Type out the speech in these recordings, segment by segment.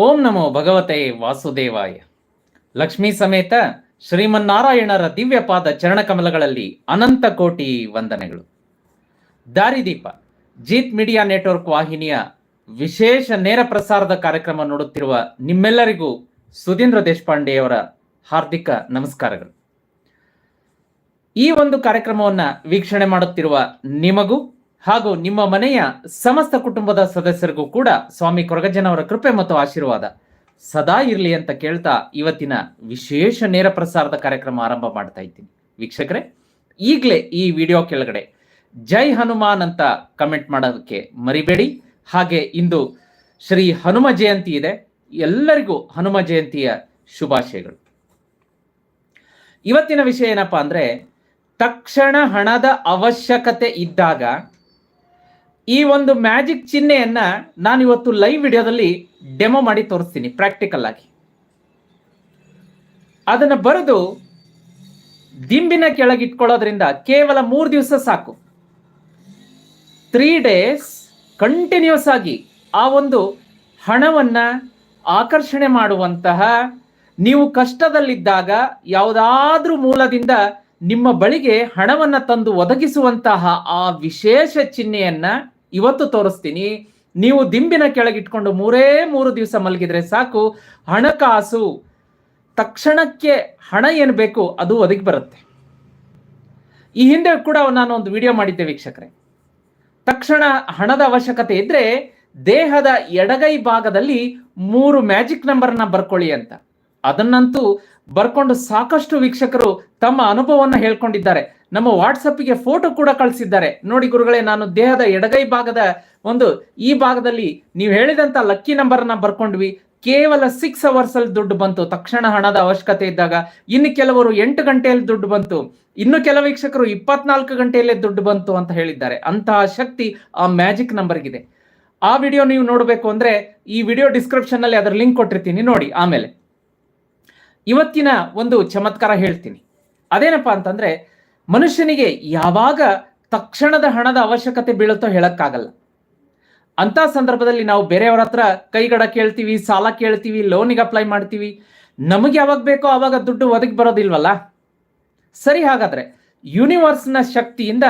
ಓಂ ನಮೋ ಭಗವತೆ ವಾಸುದೇವಾಯ. ಲಕ್ಷ್ಮೀ ಸಮೇತ ಶ್ರೀಮನ್ನಾರಾಯಣರ ದಿವ್ಯಪಾದ ಚರಣಕಮಲಗಳಲ್ಲಿ ಅನಂತ ಕೋಟಿ ವಂದನೆಗಳು. ದಾರಿದೀಪ, ಜೀತ್ ಮೀಡಿಯಾ ನೆಟ್ವರ್ಕ್ ವಾಹಿನಿಯ ವಿಶೇಷ ನೇರ ಪ್ರಸಾರದ ಕಾರ್ಯಕ್ರಮ ನೋಡುತ್ತಿರುವ ನಿಮ್ಮೆಲ್ಲರಿಗೂ ಸುಧೀಂದ್ರ ದೇಶಪಾಂಡೆಯವರ ಹಾರ್ದಿಕ ನಮಸ್ಕಾರಗಳು. ಈ ಒಂದು ಕಾರ್ಯಕ್ರಮವನ್ನು ವೀಕ್ಷಣೆ ಮಾಡುತ್ತಿರುವ ನಿಮಗೂ ಹಾಗೂ ನಿಮ್ಮ ಮನೆಯ ಸಮಸ್ತ ಕುಟುಂಬದ ಸದಸ್ಯರಿಗೂ ಕೂಡ ಸ್ವಾಮಿ ಕೊರಗಜ್ಜನವರ ಕೃಪೆ ಮತ್ತು ಆಶೀರ್ವಾದ. ಸದಾ ಇರಲಿ ಅಂತ ಕೇಳ್ತಾ ಇವತ್ತಿನ ವಿಶೇಷ ನೇರ ಪ್ರಸಾರದ ಕಾರ್ಯಕ್ರಮ ಆರಂಭ ಮಾಡ್ತಾ ಇದ್ದೀನಿ. ವೀಕ್ಷಕರೇ, ಈಗಲೇ ಈ ವಿಡಿಯೋ ಕೆಳಗಡೆ ಜೈ ಹನುಮಾನ್ ಅಂತ ಕಮೆಂಟ್ ಮಾಡೋದಕ್ಕೆ ಮರಿಬೇಡಿ. ಹಾಗೆ ಇಂದು ಶ್ರೀ ಹನುಮ ಜಯಂತಿ ಇದೆ. ಎಲ್ಲರಿಗೂ ಹನುಮ ಜಯಂತಿಯ ಶುಭಾಶಯಗಳು. ಇವತ್ತಿನ ವಿಷಯ ಏನಪ್ಪಾ ಅಂದ್ರೆ, ತಕ್ಷಣ ಹಣದ ಅವಶ್ಯಕತೆ ಇದ್ದಾಗ ಈ ಒಂದು ಮ್ಯಾಜಿಕ್ ಚಿಹ್ನೆಯನ್ನ ನಾನು ಇವತ್ತು ಲೈವ್ ವಿಡಿಯೋದಲ್ಲಿ ಡೆಮೋ ಮಾಡಿ ತೋರಿಸ್ತೀನಿ ಪ್ರಾಕ್ಟಿಕಲ್ ಆಗಿ. ಅದನ್ನ ಬರೆದು ದಿಂಬಿನ ಕೆಳಗಿಟ್ಕೊಳ್ಳೋದ್ರಿಂದ ಕೇವಲ ಮೂರು ದಿವಸ ಸಾಕು. ತ್ರೀ ಡೇಸ್ ಕಂಟಿನ್ಯೂಸ್ ಆಗಿ ಆ ಒಂದು ಹಣವನ್ನ ಆಕರ್ಷಣೆ ಮಾಡುವಂತಹ ನೀವು ಕಷ್ಟದಲ್ಲಿದ್ದಾಗ ಯಾವುದಾದ್ರೂ ಮೂಲದಿಂದ ನಿಮ್ಮ ಬಳಿಗೆ ಹಣವನ್ನ ತಂದು ಒದಗಿಸುವಂತಹ ಆ ವಿಶೇಷ ಚಿಹ್ನೆಯನ್ನ ಇವತ್ತು ತೋರಿಸ್ತೀನಿ. ನೀವು ದಿಂಬಿನ ಕೆಳಗಿಟ್ಕೊಂಡು ಮೂರೇ ಮೂರು ದಿವಸ ಮಲಗಿದ್ರೆ ಸಾಕು. ಹಣಕಾಸು. ತಕ್ಷಣಕ್ಕೆ ಹಣ ಏನು ಬೇಕು ಅದು ಒದಗಿ ಬರುತ್ತೆ. ಈ ಹಿಂದೆ ಕೂಡ ನಾನು ಒಂದು ವಿಡಿಯೋ ಮಾಡಿದ್ದೆ ವೀಕ್ಷಕರೇ. ತಕ್ಷಣ ಹಣದ ಅವಶ್ಯಕತೆ ಇದ್ರೆ ದೇಹದ ಎಡಗೈ ಭಾಗದಲ್ಲಿ ಮೂರು ಮ್ಯಾಜಿಕ್ ನಂಬರ್ನ ಬರ್ಕೊಳ್ಳಿ ಅಂತ. ಅದನ್ನಂತೂ ಬರ್ಕೊಂಡು ಸಾಕಷ್ಟು ವೀಕ್ಷಕರು ತಮ್ಮ ಅನುಭವವನ್ನು ಹೇಳ್ಕೊಂಡಿದ್ದಾರೆ. ನಮ್ಮ ವಾಟ್ಸಪ್ಗೆ ಫೋಟೋ ಕೂಡ ಕಳಿಸಿದ್ದಾರೆ. ನೋಡಿ ಗುರುಗಳೇ, ನಾನು ದೇಹದ ಎಡಗೈ ಭಾಗದ ಒಂದು, ಈ ಭಾಗದಲ್ಲಿ ನೀವು ಹೇಳಿದಂತ ಲಕ್ಕಿ ನಂಬರ್ನ ಬರ್ಕೊಂಡ್ವಿ. ಕೇವಲ ಸಿಕ್ಸ್ ಅವರ್ಸ್ ಅಲ್ಲಿ ದುಡ್ಡು ಬಂತು. ತಕ್ಷಣ ಹಣದ ಅವಶ್ಯಕತೆ ಇದ್ದಾಗ ಇನ್ನು ಕೆಲವರು ಎಂಟು ಗಂಟೆಯಲ್ಲಿ ದುಡ್ಡು ಬಂತು. ಇನ್ನು ಕೆಲ ವೀಕ್ಷಕರು ಇಪ್ಪತ್ನಾಲ್ಕು ಗಂಟೆಯಲ್ಲೇ ದುಡ್ಡು ಬಂತು ಅಂತ ಹೇಳಿದ್ದಾರೆ. ಅಂತಹ ಶಕ್ತಿ ಆ ಮ್ಯಾಜಿಕ್ ನಂಬರ್ಗಿದೆ ಆ ವಿಡಿಯೋ ನೀವು ನೋಡಬೇಕು ಅಂದ್ರೆ ಈ ವಿಡಿಯೋ ಡಿಸ್ಕ್ರಿಪ್ಷನ್ ಅಲ್ಲಿ ಅದರ ಲಿಂಕ್ ಕೊಟ್ಟಿರ್ತೀನಿ. ನೋಡಿ, ಆಮೇಲೆ. ಇವತ್ತಿನ ಒಂದು ಚಮತ್ಕಾರ ಹೇಳ್ತೀನಿ. ಅದೇನಪ್ಪಾ ಅಂತಂದ್ರೆ ಮನುಷ್ಯನಿಗೆ ಯಾವಾಗ ತಕ್ಷಣದ ಹಣದ ಅವಶ್ಯಕತೆ ಬೀಳುತ್ತೋ ಹೇಳಕ್ಕಾಗಲ್ಲ. ಅಂತ ಸಂದರ್ಭದಲ್ಲಿ ನಾವು ಬೇರೆಯವರ ಹತ್ರ ಕೈಗಡ ಕೇಳ್ತೀವಿ, ಸಾಲ ಕೇಳ್ತೀವಿ, ಲೋನಿಗೆ ಅಪ್ಲೈ ಮಾಡ್ತೀವಿ. ನಮಗೆ ಯಾವಾಗ ಬೇಕೋ ಆವಾಗ ದುಡ್ಡು ಒದಗಿ ಬರೋದಿಲ್ವಲ್ಲ? ಸರಿ ಹಾಗಾದ್ರೆ ಯೂನಿವರ್ಸ್ನ ಶಕ್ತಿಯಿಂದ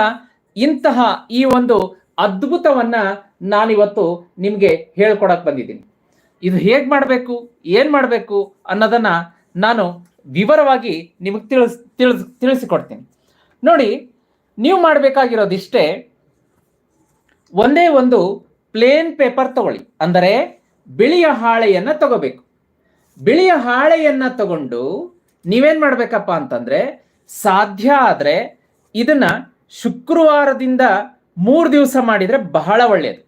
ಇಂತಹ ಈ ಒಂದು ಅದ್ಭುತವನ್ನ ನಾನಿವತ್ತು ನಿಮಗೆ ಹೇಳ್ಕೊಡಕ್ ಬಂದಿದ್ದೀನಿ. ಇದು ಹೇಗ್ ಮಾಡಬೇಕು, ಏನ್ ಮಾಡಬೇಕು ಅನ್ನೋದನ್ನ ನಾನು ವಿವರವಾಗಿ ನಿಮಗೆ ತಿಳಿಸ್ ತಿಳಿಸ್, ತಿಳಿಸಿಕೊಡ್ತೀನಿ. ನೋಡಿ, ನೀವು ಮಾಡಬೇಕಾಗಿರೋದಿಷ್ಟೇ ಒಂದೇ ಒಂದು ಪ್ಲೇನ್ ಪೇಪರ್ ತಗೊಳ್ಳಿ. ಅಂದರೆ ಬಿಳಿಯ ಹಾಳೆಯನ್ನು ತಗೋಬೇಕು. ಬಿಳಿಯ ಹಾಳೆಯನ್ನು ತಗೊಂಡು ನೀವೇನು ಮಾಡಬೇಕಪ್ಪ ಅಂತಂದರೆ, ಸಾಧ್ಯ ಆದರೆ ಇದನ್ನು ಶುಕ್ರವಾರದಿಂದ ಮೂರು ದಿವಸ ಮಾಡಿದರೆ ಬಹಳ ಒಳ್ಳೆಯದು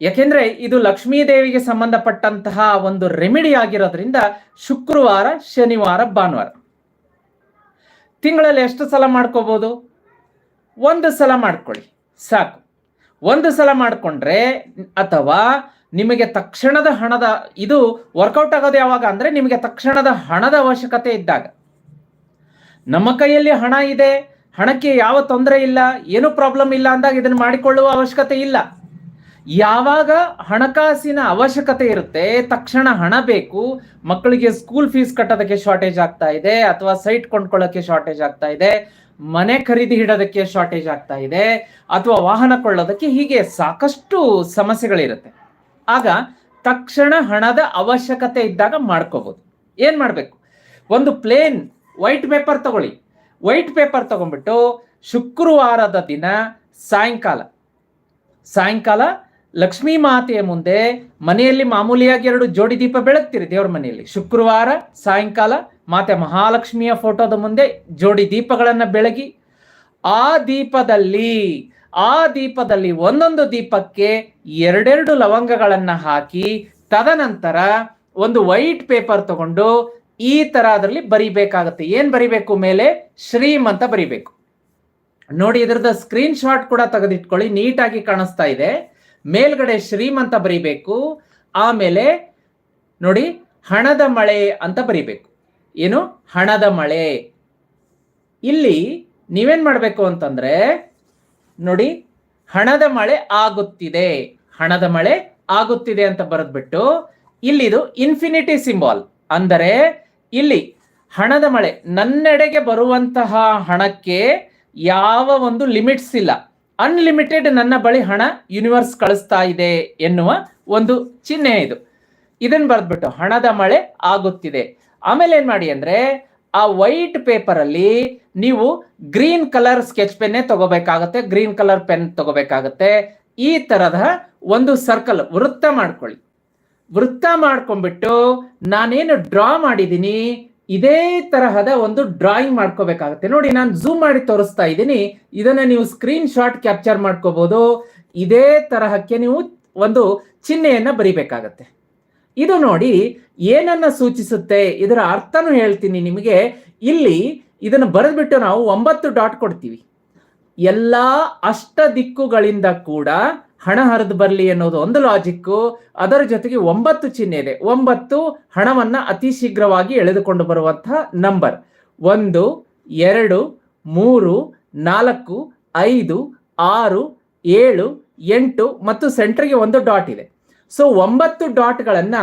ಯಾಕೆಂದರೆ ಇದು ಲಕ್ಷ್ಮೀದೇವಿಗೆ ಸಂಬಂಧಪಟ್ಟಂತಹ ಒಂದು ರೆಮಿಡಿ ಆಗಿರೋದ್ರಿಂದ ಶುಕ್ರವಾರ, ಶನಿವಾರ, ಭಾನುವಾರ. ತಿಂಗಳಲ್ಲಿ ಎಷ್ಟು ಸಲ ಮಾಡ್ಕೋಬೋದು? ಒಂದು ಸಲ ಮಾಡ್ಕೊಳ್ಳಿ. ಸಾಕು. ಒಂದು ಸಲ ಮಾಡಿಕೊಂಡ್ರೆ ಅಥವಾ ನಿಮಗೆ ತಕ್ಷಣದ ಹಣದ ಇದು ವರ್ಕೌಟ್ ಆಗೋದು ಯಾವಾಗ ಅಂದರೆ ನಿಮಗೆ ತಕ್ಷಣದ ಹಣದ ಅವಶ್ಯಕತೆ ಇದ್ದಾಗ. ನಮ್ಮ ಕೈಯಲ್ಲಿ ಹಣ ಇದೆ, ಹಣಕ್ಕೆ ಯಾವ ತೊಂದರೆ ಇಲ್ಲ, ಏನು ಪ್ರಾಬ್ಲಮ್ ಇಲ್ಲ ಅಂದಾಗ ಇದನ್ನು ಮಾಡಿಕೊಳ್ಳುವ ಅವಶ್ಯಕತೆ ಇಲ್ಲ. ಯಾವಾಗ ಹಣಕಾಸಿನ ಅವಶ್ಯಕತೆ ಇರುತ್ತೆ, ತಕ್ಷಣ ಹಣ ಬೇಕು, ಮಕ್ಕಳಿಗೆ ಸ್ಕೂಲ್ ಫೀಸ್ ಕಟ್ಟೋದಕ್ಕೆ ಶಾರ್ಟೇಜ್ ಆಗ್ತಾ ಇದೆ, ಅಥವಾ ಸೈಟ್ ಕೊಂಡ್ಕೊಳ್ಳೋಕೆ ಶಾರ್ಟೇಜ್ ಆಗ್ತಾ ಇದೆ, ಮನೆ ಖರೀದಿ ಇಡೋದಕ್ಕೆ ಶಾರ್ಟೇಜ್ ಆಗ್ತಾ ಇದೆ, ಅಥವಾ ವಾಹನ ಕೊಳ್ಳೋದಕ್ಕೆ ಹೀಗೆ ಸಾಕಷ್ಟು ಸಮಸ್ಯೆಗಳಿರುತ್ತೆ. ಆಗ ತಕ್ಷಣ ಹಣದ ಅವಶ್ಯಕತೆ ಇದ್ದಾಗ ಮಾಡ್ಕೋಬಹುದು ಏನ್ ಮಾಡಬೇಕು? ಒಂದು ಪ್ಲೇನ್ ವೈಟ್ ಪೇಪರ್ ತಗೊಳ್ಳಿ. ವೈಟ್ ಪೇಪರ್ ತಗೊಂಡ್ಬಿಟ್ಟು ಶುಕ್ರವಾರದ ದಿನ ಸಾಯಂಕಾಲ. ಸಾಯಂಕಾಲ ಲಕ್ಷ್ಮೀ ಮಾತೆಯ ಮುಂದೆ ಮನೆಯಲ್ಲಿ ಮಾಮೂಲಿಯಾಗಿ ಎರಡು ಜೋಡಿ ದೀಪ ಬೆಳಗ್ತೀರಿ ದೇವ್ರ ಮನೆಯಲ್ಲಿ. ಶುಕ್ರವಾರ, ಸಾಯಂಕಾಲ, ಮಾತೆ ಮಹಾಲಕ್ಷ್ಮಿಯ ಫೋಟೋದ ಮುಂದೆ ಜೋಡಿ ದೀಪಗಳನ್ನು ಬೆಳಗಿ, ಆ ದೀಪದಲ್ಲಿ ಆ ದೀಪದಲ್ಲಿ ಒಂದೊಂದು ದೀಪಕ್ಕೆ ಎರಡೆರಡು ಲವಂಗಗಳನ್ನು ಹಾಕಿ, ತದನಂತರ ಒಂದು ವೈಟ್ ಪೇಪರ್ ತಗೊಂಡು ಈ ತರ ಅದರಲ್ಲಿ ಬರಿಬೇಕಾಗತ್ತೆ. ಏನ್ ಬರಿಬೇಕು ಮೇಲೆ? ಶ್ರೀಮ್ ಅಂತ ಬರಿಬೇಕು. ನೋಡಿ ಇದರದ ಸ್ಕ್ರೀನ್ ಶಾಟ್ ಕೂಡ ತೆಗೆದಿಟ್ಕೊಳ್ಳಿ, ನೀಟಾಗಿ ಕಾಣಿಸ್ತಾ ಇದೆ. ಮೇಲ್ಗಡೆ ಶ್ರೀಮಂತ ಬರಿಬೇಕು, ಆಮೇಲೆ ನೋಡಿ ಹಣದ ಮಳೆ ಅಂತ ಬರಿಬೇಕು. ಏನು? ಹಣದ ಮಳೆ. ಇಲ್ಲಿ ನೀವೇನ್ ಮಾಡಬೇಕು ಅಂತಂದ್ರೆ ನೋಡಿ ಹಣದ ಮಳೆ ಆಗುತ್ತಿದೆ. ಹಣದ ಮಳೆ ಆಗುತ್ತಿದೆ ಅಂತ ಬರೆದ್ಬಿಟ್ಟು ಇಲ್ಲಿದು ಇನ್ಫಿನಿಟಿ ಸಿಂಬಾಲ್ ಅಂದರೆ ಇಲ್ಲಿ ಹಣದ ಮಳೆ ನನ್ನೆಡೆಗೆ ಬರುವಂತಹ ಹಣಕ್ಕೆ ಯಾವ ಒಂದು ಲಿಮಿಟ್ಸ್ ಇಲ್ಲ. ಅನ್ಲಿಮಿಟೆಡ್ ನನ್ನ ಬಳಿ ಹಣ ಯೂನಿವರ್ಸ್ ಕಳಿಸ್ತಾ ಇದೆ ಎನ್ನುವ ಒಂದು ಚಿಹ್ನೆ ಇದು. ಇದನ್ನು ಬರೆದ್ಬಿಟ್ಟು ಹಣದ ಮಳೆ ಆಗುತ್ತಿದೆ. ಆಮೇಲೆ ಏನು ಮಾಡಿ ಅಂದರೆ, ಆ ವೈಟ್ ಪೇಪರಲ್ಲಿ ನೀವು ಗ್ರೀನ್ ಕಲರ್ ಸ್ಕೆಚ್ ಪೆನ್ನೇ ತಗೋಬೇಕಾಗತ್ತೆ ಗ್ರೀನ್ ಕಲರ್ ಪೆನ್ ತಗೋಬೇಕಾಗತ್ತೆ. ಈ ತರದ ಒಂದು ಸರ್ಕಲ್ ವೃತ್ತ ಮಾಡ್ಕೊಳ್ಳಿ. ವೃತ್ತ ಮಾಡ್ಕೊಂಡ್ಬಿಟ್ಟು ನಾನೇನು ಡ್ರಾ ಮಾಡಿದ್ದೀನಿ? ಇದೇ ತರಹದ ಒಂದು ಡ್ರಾಯಿಂಗ್ ಮಾಡ್ಕೋಬೇಕಾಗುತ್ತೆ. ನೋಡಿ, ನಾನು ಝೂಮ್ ಮಾಡಿ ತೋರಿಸ್ತಾ ಇದ್ದೀನಿ. ಇದನ್ನ ನೀವು ಸ್ಕ್ರೀನ್ ಶಾಟ್ ಕ್ಯಾಪ್ಚರ್ ಮಾಡ್ಕೋಬಹುದು ಇದೇ ತರಹಕ್ಕೆ ನೀವು ಒಂದು ಚಿಹ್ನೆಯನ್ನ ಬರಿಬೇಕಾಗತ್ತೆ. ಇದು ನೋಡಿ, ಏನನ್ನ ಸೂಚಿಸುತ್ತೆ? ಇದರ ಅರ್ಥನೂ ಹೇಳ್ತೀನಿ ನಿಮಗೆ. ಇಲ್ಲಿ ಇದನ್ನು ಬರೆದ್ಬಿಟ್ಟು ನಾವು ಒಂಬತ್ತು ಡಾಟ್ ಕೊಡ್ತೀವಿ. ಎಲ್ಲಾ ಅಷ್ಟ ದಿಕ್ಕುಗಳಿಂದ ಕೂಡ ಹಣ ಹರಿದು ಬರಲಿ ಅನ್ನೋದು ಒಂದು ಲಾಜಿಕ್ಕು ಅದರ ಜೊತೆಗೆ ಒಂಬತ್ತು ಚಿಹ್ನೆ ಇದೆ. ಒಂಬತ್ತು ಹಣವನ್ನು ಅತಿ ಶೀಘ್ರವಾಗಿ ಎಳೆದುಕೊಂಡು ಬರುವಂತಹ ನಂಬರ್ ಒಂದು, ಎರಡು, ಮೂರು, ನಾಲ್ಕು, ಐದು, ಆರು, ಏಳು, ಎಂಟು ಮತ್ತು ಸೆಂಟ್ರಿಗೆ ಒಂದು ಡಾಟ್ ಇದೆ. ಸೊ ಒಂಬತ್ತು ಡಾಟ್ಗಳನ್ನು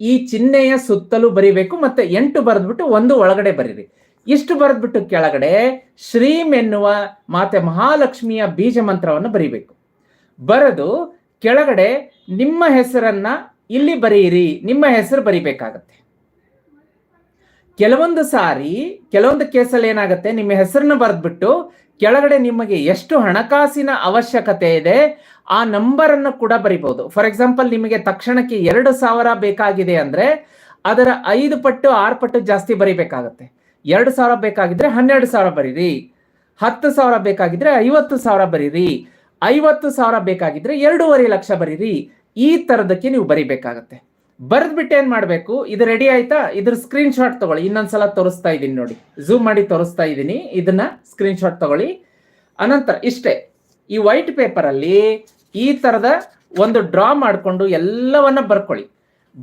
ಈ ಚಿಹ್ನೆಯ ಸುತ್ತಲೂ ಬರಿಬೇಕು ಮತ್ತೆ ಎಂಟು ಬರೆದ್ಬಿಟ್ಟು ಒಂದು ಒಳಗಡೆ ಬರೀರಿ. ಇಷ್ಟು ಬರೆದ್ಬಿಟ್ಟು ಕೆಳಗಡೆ ಶ್ರೀಮ್ ಎನ್ನುವ ಮಾತೆ ಮಹಾಲಕ್ಷ್ಮಿಯ ಬೀಜ ಮಂತ್ರವನ್ನು ಬರಿಬೇಕು. ಬರೆದು ಕೆಳಗಡೆ ನಿಮ್ಮ ಹೆಸರನ್ನ ಇಲ್ಲಿ ಬರೆಯಿರಿ, ನಿಮ್ಮ ಹೆಸರು ಬರಿಬೇಕಾಗತ್ತೆ. ಕೆಲವೊಂದು ಸಾರಿ, ಕೆಲವೊಂದು ಕೇಸಲ್ಲಿ ಏನಾಗುತ್ತೆ, ನಿಮ್ಮ ಹೆಸರನ್ನ ಬರೆದ್ಬಿಟ್ಟು ಕೆಳಗಡೆ ನಿಮಗೆ ಎಷ್ಟು ಹಣಕಾಸಿನ ಅವಶ್ಯಕತೆ ಇದೆ, ಆ ನಂಬರ್ ಅನ್ನು ಕೂಡ ಬರಿಬಹುದು ಫಾರ್ ಎಕ್ಸಾಂಪಲ್ ನಿಮಗೆ ತಕ್ಷಣಕ್ಕೆ ಎರಡು ಸಾವಿರ ಬೇಕಾಗಿದೆ ಅಂದ್ರೆ ಅದರ ಐದು ಪಟ್ಟು, ಆರು ಪಟ್ಟು ಜಾಸ್ತಿ ಬರಿಬೇಕಾಗತ್ತೆ. ಎರಡು ಸಾವಿರ ಬೇಕಾಗಿದ್ರೆ ಹನ್ನೆರಡು ಸಾವಿರ ಬರೀರಿ, ಹತ್ತು ಸಾವಿರ ಬೇಕಾಗಿದ್ರೆ ಐವತ್ತು ಸಾವಿರ ಬರೀರಿ. ಐವತ್ತು ಸಾವಿರ ಬೇಕಾಗಿದ್ರೆ ಎರಡೂವರೆ ಲಕ್ಷ ಬರೀರಿ. ಈ ತರದಕ್ಕೆ ನೀವು ಬರಿಬೇಕಾಗತ್ತೆ. ಬರೆದ್ಬಿಟ್ಟು ಏನ್ ಮಾಡ್ಬೇಕು? ಇದು ರೆಡಿ ಆಯ್ತಾ? ಇದ್ರ ಸ್ಕ್ರೀನ್ ಶಾಟ್ ತಗೊಳ್ಳಿ. ಇನ್ನೊಂದ್ಸಲ ತೋರಿಸ್ತಾ ಇದ್ದೀನಿ ನೋಡಿ. ಝೂಮ್ ಮಾಡಿ ತೋರಿಸ್ತಾ ಇದ್ದೀನಿ. ಇದನ್ನ ಸ್ಕ್ರೀನ್ ಶಾಟ್ ತಗೊಳ್ಳಿ. ಅನಂತರ ಇಷ್ಟೇ, ಈ ವೈಟ್ ಪೇಪರ್ ಅಲ್ಲಿ ಈ ತರದ ಒಂದು ಡ್ರಾ ಮಾಡಿಕೊಂಡು ಎಲ್ಲವನ್ನ ಬರ್ಕೊಳ್ಳಿ.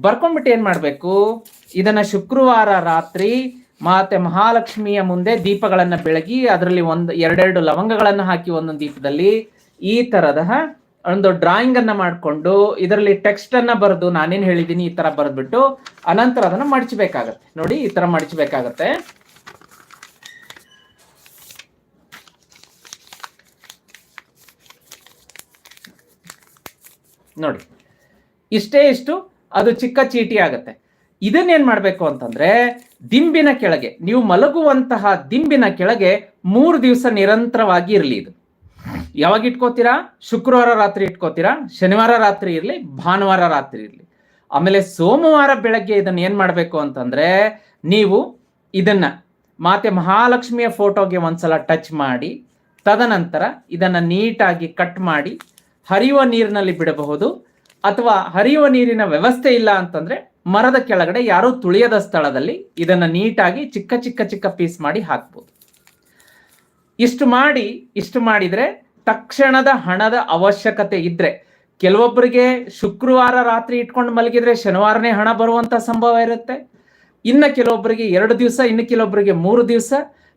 ಬರ್ಕೊಂಡ್ಬಿಟ್ಟು ಏನ್ ಮಾಡ್ಬೇಕು? ಇದನ್ನ ಶುಕ್ರವಾರ ರಾತ್ರಿ, ಮಾತೆ ಮಹಾಲಕ್ಷ್ಮಿಯ ಮುಂದೆ ದೀಪಗಳನ್ನ ಬೆಳಗಿ, ಅದರಲ್ಲಿ ಒಂದು ಎರಡೆರಡು ಲವಂಗಗಳನ್ನು ಹಾಕಿ ಒಂದೊಂದು ದೀಪದಲ್ಲಿ ಈ ತರದ ಒಂದು ಡ್ರಾಯಿಂಗ್ ಅನ್ನ ಮಾಡಿಕೊಂಡು ಇದರಲ್ಲಿ ಟೆಕ್ಸ್ಟ್ ಅನ್ನ ಬರೆದು ನಾನೇನ್ ಹೇಳಿದ್ದೀನಿ ಈ ತರ ಬರೆದ್ಬಿಟ್ಟು ಅನಂತರ ಅದನ್ನ ಮಡಚಬೇಕಾಗತ್ತೆ. ನೋಡಿ ಈ ತರ ಮಡಚಬೇಕಾಗತ್ತೆ. ನೋಡಿ, ಇಷ್ಟೇ ಇಷ್ಟು, ಅದು ಚಿಕ್ಕ ಚೀಟಿ ಆಗತ್ತೆ. ಇದನ್ನೇನ್ ಮಾಡ್ಬೇಕು ಅಂತಂದ್ರೆ, ದಿಂಬಿನ ಕೆಳಗೆ, ನೀವು ಮಲಗುವಂತಹ ದಿಂಬಿನ ಕೆಳಗೆ ಮೂರು ದಿವಸ ನಿರಂತರವಾಗಿ ಇರಲಿ ಇದು. ಯಾವಾಗ ಇಟ್ಕೋತೀರಾ? ಶುಕ್ರವಾರ ರಾತ್ರಿ ಇಟ್ಕೋತೀರಾ? ಶನಿವಾರ ರಾತ್ರಿ ಇರಲಿ, ಭಾನುವಾರ ರಾತ್ರಿ ಇರಲಿ. ಆಮೇಲೆ ಸೋಮವಾರ ಬೆಳಗ್ಗೆ ಇದನ್ನ ಏನು ಮಾಡಬೇಕು ಅಂತಂದ್ರೆ, ನೀವು ಇದನ್ನ ಮಾತೆ ಮಹಾಲಕ್ಷ್ಮಿಯ ಫೋಟೋಗೆ ಒಂದ್ಸಲ ಟಚ್ ಮಾಡಿ, ತದನಂತರ ಇದನ್ನ ನೀಟಾಗಿ ಕಟ್ ಮಾಡಿ, ಹರಿಯುವ ನೀರಿನಲ್ಲಿ ಬಿಡಬಹುದು, ಅಥವಾ ಹರಿಯುವ ನೀರಿನ ವ್ಯವಸ್ಥೆ ಇಲ್ಲ ಅಂತಂದ್ರೆ ಮರದ ಕೆಳಗಡೆ ಯಾರೂ ತುಳಿಯದ ಸ್ಥಳದಲ್ಲಿ ಇದನ್ನ ನೀಟಾಗಿ ಚಿಕ್ಕ ಚಿಕ್ಕ ಚಿಕ್ಕ ಪೀಸ್ ಮಾಡಿ ಹಾಕ್ಬೋದು. ಇಷ್ಟು ಮಾಡಿ, ಇಷ್ಟು ಮಾಡಿದ್ರೆ ತಕ್ಷಣದ ಹಣದ ಅವಶ್ಯಕತೆ ಇದ್ರೆ ಕೆಲವೊಬ್ಬರಿಗೆ ಶುಕ್ರವಾರ ರಾತ್ರಿ ಇಟ್ಕೊಂಡು ಮಲಗಿದ್ರೆ ಶನಿವಾರನೇ ಹಣ ಬರುವಂತ ಸಂಭವ ಇರುತ್ತೆ. ಇನ್ನ ಕೆಲವೊಬ್ಬರಿಗೆ ಎರಡು ದಿವಸ, ಇನ್ನು ಕೆಲವೊಬ್ಬರಿಗೆ ಮೂರು ದಿವಸ.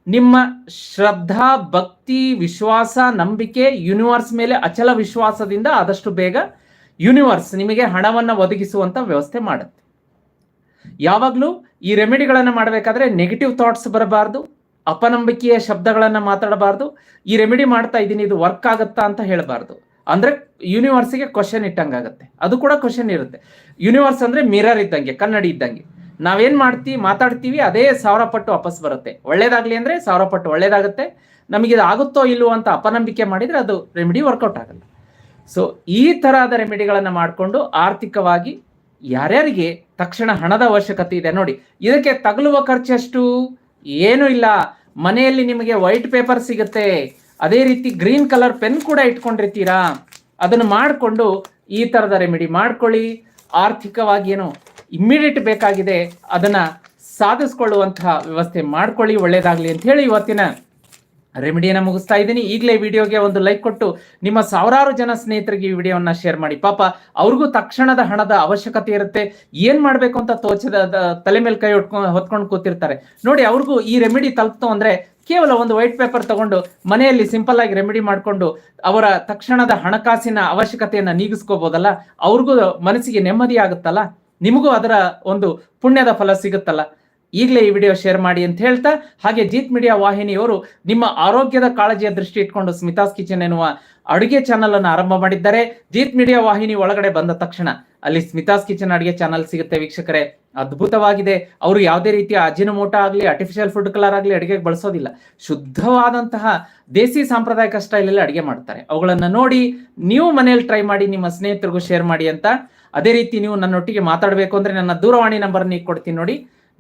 ನಿಮ್ಮ ಶ್ರದ್ಧಾ, ಭಕ್ತಿ, ವಿಶ್ವಾಸ, ನಂಬಿಕೆ ಯೂನಿವರ್ಸ್ ಮೇಲೆ ಅಚಲ ವಿಶ್ವಾಸದಿಂದ ಆದಷ್ಟು ಬೇಗ ಯೂನಿವರ್ಸ್ ನಿಮಗೆ ಹಣವನ್ನು ಒದಗಿಸುವಂತ ವ್ಯವಸ್ಥೆ ಮಾಡುತ್ತೆ. ಯಾವಾಗಲೂ ಈ ರೆಮಿಡಿಗಳನ್ನು ಮಾಡಬೇಕಾದ್ರೆ ನೆಗೆಟಿವ್ ಥಾಟ್ಸ್ ಬರಬಾರ್ದು. ಅಪನಂಬಿಕೆಯ ಶಬ್ದಗಳನ್ನ ಮಾತಾಡಬಾರ್ದು. ಈ ರೆಮಿಡಿ ಮಾಡ್ತಾ ಇದ್ದೀನಿ, ಇದು ವರ್ಕ್ ಆಗುತ್ತಾ ಅಂತ ಹೇಳಬಾರ್ದು. ಅಂದ್ರೆ ಯೂನಿವರ್ಸ್ಗೆ ಕ್ವಶನ್ ಇಟ್ಟಂಗಾಗತ್ತೆ ಅದು ಕೂಡ ಕ್ವಶನ್ ಇರುತ್ತೆ. ಯೂನಿವರ್ಸ್ ಅಂದ್ರೆ ಮಿರರ್ ಇದ್ದಂಗೆ, ಕನ್ನಡಿ ಇದ್ದಂಗೆ. ನಾವೇನ್ ಮಾಡ್ತೀವಿ ಮಾತಾಡ್ತೀವಿ, ಅದೇ ಸಾವಿರ ಪಟ್ಟು ವಾಪಸ್ ಬರುತ್ತೆ. ಒಳ್ಳೇದಾಗ್ಲಿ ಅಂದ್ರೆ ಸಾವಿರ ಪಟ್ಟು ಒಳ್ಳೇದಾಗುತ್ತೆ. ನಮಗೆ ಇದು ಆಗುತ್ತೋ ಇಲ್ವೋ ಅಂತ ಅಪನಂಬಿಕೆ ಮಾಡಿದ್ರೆ ಅದು ರೆಮಿಡಿ ವರ್ಕೌಟ್ ಆಗಲ್ಲ. ಸೊ ಈ ತರಹದ ರೆಮಿಡಿಗಳನ್ನು ಮಾಡಿಕೊಂಡು ಆರ್ಥಿಕವಾಗಿ ಯಾರ್ಯಾರಿಗೆ ತಕ್ಷಣ ಹಣದ ಅವಶ್ಯಕತೆ ಇದೆ ನೋಡಿ. ಇದಕ್ಕೆ ತಗಲುವ ಖರ್ಚೆಷ್ಟು ಏನು ಇಲ್ಲ. ಮನೆಯಲ್ಲಿ ನಿಮಗೆ ವೈಟ್ ಪೇಪರ್ ಸಿಗುತ್ತೆ. ಅದೇ ರೀತಿ ಗ್ರೀನ್ ಕಲರ್ ಪೆನ್ ಕೂಡ ಇಟ್ಕೊಂಡಿರ್ತೀರಾ? ಅದನ್ನು ಮಾಡಿಕೊಂಡು ಈ ಥರದ ರೆಮಿಡಿ ಮಾಡ್ಕೊಳ್ಳಿ. ಆರ್ಥಿಕವಾಗಿ ಏನು ಇಮ್ಮಿಡಿಯೇಟ್ ಬೇಕಾಗಿದೆ, ಅದನ್ನು ಸಾಧಿಸ್ಕೊಳ್ಳುವಂತಹ ವ್ಯವಸ್ಥೆ ಮಾಡ್ಕೊಳ್ಳಿ, ಒಳ್ಳೇದಾಗಲಿ ಅಂತ ಹೇಳಿ ಇವತ್ತಿನ ರೆಮಿಡಿಯನ್ನ ಮುಗಿಸ್ತಾ ಇದ್ದೀನಿ. ಈಗಲೇ ವಿಡಿಯೋಗೆ ಒಂದು ಲೈಕ್ ಕೊಟ್ಟು ನಿಮ್ಮ ಸಾವಿರಾರು ಜನ ಸ್ನೇಹಿತರಿಗೆ ಈ ವಿಡಿಯೋವನ್ನ ಶೇರ್ ಮಾಡಿ. ಪಾಪ ಅವ್ರಿಗೂ ತಕ್ಷಣದ ಹಣದ ಅವಶ್ಯಕತೆ ಇರುತ್ತೆ. ಏನ್ ಮಾಡ್ಬೇಕು ಅಂತ ತೋಚದ, ತಲೆ ಮೇಲೆ ಕೈ ಹೊಟ್ಕೊಂಡು ಹೊತ್ಕೊಂಡು ಕೂತಿರ್ತಾರೆ. ನೋಡಿ, ಅವ್ರಿಗೂ ಈ ರೆಮಿಡಿ ತಲುಪ್ತು ಅಂದ್ರೆ ಕೇವಲ ಒಂದು ವೈಟ್ ಪೇಪರ್ ತಗೊಂಡು ಮನೆಯಲ್ಲಿ ಸಿಂಪಲ್ ಆಗಿ ರೆಮಿಡಿ ಮಾಡಿಕೊಂಡು ಅವರ ತಕ್ಷಣದ ಹಣಕಾಸಿನ ಅವಶ್ಯಕತೆಯನ್ನ ನೀಗಿಸ್ಕೋಬೋದಲ್ಲ? ಅವ್ರಿಗೂ ಮನಸ್ಸಿಗೆ ನೆಮ್ಮದಿ ಆಗುತ್ತಲ್ಲ? ನಿಮಗೂ ಅದರ ಒಂದು ಪುಣ್ಯದ ಫಲ ಸಿಗುತ್ತಲ್ಲ? ಈಗಲೇ ಈ ವಿಡಿಯೋ ಶೇರ್ ಮಾಡಿ ಅಂತ ಹೇಳ್ತಾ, ಹಾಗೆ ಜೀತ್ ಮೀಡಿಯಾ ವಾಹಿನಿಯವರು ನಿಮ್ಮ ಆರೋಗ್ಯದ ಕಾಳಜಿಯ ದೃಷ್ಟಿ ಇಟ್ಕೊಂಡು ಸ್ಮಿತಾಸ್ ಕಿಚನ್ ಎನ್ನುವ ಅಡುಗೆ ಚಾನಲ್ ಅನ್ನು ಆರಂಭ ಮಾಡಿದ್ದಾರೆ. ಜೀತ್ ಮೀಡಿಯಾ ವಾಹಿನಿ ಒಳಗಡೆ ಬಂದ ತಕ್ಷಣ ಅಲ್ಲಿ ಸ್ಮಿತಾಸ್ ಕಿಚನ್ ಅಡುಗೆ ಚಾನಲ್ ಸಿಗುತ್ತೆ ವೀಕ್ಷಕರೇ. ಅದ್ಭುತವಾಗಿದೆ. ಅವರು ಯಾವುದೇ ರೀತಿಯ ಅಜಿನಮೋಟ ಆಗಲಿ ಆರ್ಟಿಫಿಷಿಯಲ್ ಫುಡ್ ಕಲರ್ ಆಗಲಿ ಅಡುಗೆಗೆ ಬಳಸೋದಿಲ್ಲ. ಶುದ್ಧವಾದಂತಹ ದೇಸಿ ಸಾಂಪ್ರದಾಯಿಕ ಸ್ಟೈಲಲ್ಲಿ ಅಡುಗೆ ಮಾಡ್ತಾರೆ. ಅವುಗಳನ್ನು ನೋಡಿ ನೀವು ಮನೆಯಲ್ಲಿ ಟ್ರೈ ಮಾಡಿ, ನಿಮ್ಮ ಸ್ನೇಹಿತರಿಗೂ ಶೇರ್ ಮಾಡಿ ಅಂತ. ಅದೇ ರೀತಿ ನೀವು ನನ್ನೊಟ್ಟಿಗೆ ಮಾತಾಡಬೇಕು ಅಂದ್ರೆ ನನ್ನ ದೂರವಾಣಿ ನಂಬರ್ ನೀವು ಕೊಡ್ತೀನಿ ನೋಡಿ.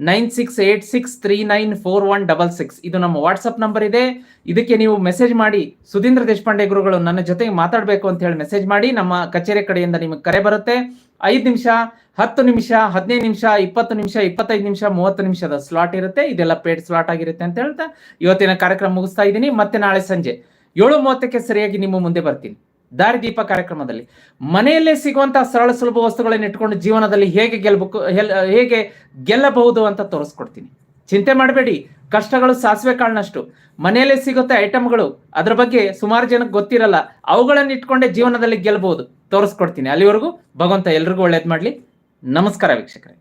Nine six eight six three nine four one double six. ಇದು ನಮ್ಮ ವಾಟ್ಸಪ್ ನಂಬರ್ ಇದೆ. ಇದಕ್ಕೆ ನೀವು ಮೆಸೇಜ್ ಮಾಡಿ, ಸುಧೀಂದ್ರ ದೇಶಪಾಂಡೆ ಗುರುಗಳು ನನ್ನ ಜೊತೆಗೆ ಮಾತಾಡಬೇಕು ಅಂತ ಹೇಳಿ ಮೆಸೇಜ್ ಮಾಡಿ, ನಮ್ಮ ಕಚೇರಿ ಕಡೆಯಿಂದ ನಿಮಗೆ ಕರೆ ಬರುತ್ತೆ. ಐದು ನಿಮಿಷ, ಹತ್ತು ನಿಮಿಷ, ಹದಿನೈದು ನಿಮಿಷ, ಇಪ್ಪತ್ತು ನಿಮಿಷ, ಇಪ್ಪತ್ತೈದು ನಿಮಿಷ, ಮೂವತ್ತು ನಿಮಿಷದ ಸ್ಲಾಟ್ ಇರುತ್ತೆ. ಇದೆಲ್ಲ ಪೇಡ್ ಸ್ಲಾಟ್ ಆಗಿರುತ್ತೆ ಅಂತ ಹೇಳ್ತಾ ಇವತ್ತಿನ ಕಾರ್ಯಕ್ರಮ ಮುಗಿಸ್ತಾ ಇದ್ದೀನಿ. ಮತ್ತೆ ನಾಳೆ ಸಂಜೆ ಏಳು ಮೂವತ್ತಕ್ಕೆ ಸರಿಯಾಗಿ ನಿಮ್ಮ ಮುಂದೆ ಬರ್ತೀನಿ. ದಾರಿದೀಪ ಕಾರ್ಯಕ್ರಮದಲ್ಲಿ. ಮನೆಯಲ್ಲೇ ಸಿಗುವಂತಹ ಸರಳ ಸುಲಭ ವಸ್ತುಗಳನ್ನ ಇಟ್ಕೊಂಡು ಜೀವನದಲ್ಲಿ ಹೇಗೆ ಗೆಲ್ಬೇಕು ಹೇಗೆ ಗೆಲ್ಲಬಹುದು ಅಂತ ತೋರಿಸ್ಕೊಡ್ತೀನಿ. ಚಿಂತೆ ಮಾಡಬೇಡಿ, ಕಷ್ಟಗಳು ಸಾಸಿವೆ ಕಾಳಿನಷ್ಟು. ಮನೆಯಲ್ಲೇ ಸಿಗುತ್ತೆ ಐಟಮ್ಗಳು ಅದ್ರ ಬಗ್ಗೆ ಸುಮಾರು ಜನಕ್ಕೆ ಗೊತ್ತಿರಲ್ಲ, ಅವುಗಳನ್ನು ಇಟ್ಕೊಂಡೇ ಜೀವನದಲ್ಲಿ ಗೆಲ್ಲಬಹುದು ತೋರಿಸ್ಕೊಡ್ತೀನಿ. ಅಲ್ಲಿವರೆಗೂ ಭಗವಂತ ಎಲ್ರಿಗೂ ಒಳ್ಳೇದು ಮಾಡಲಿ. ನಮಸ್ಕಾರ ವೀಕ್ಷಕರೇ.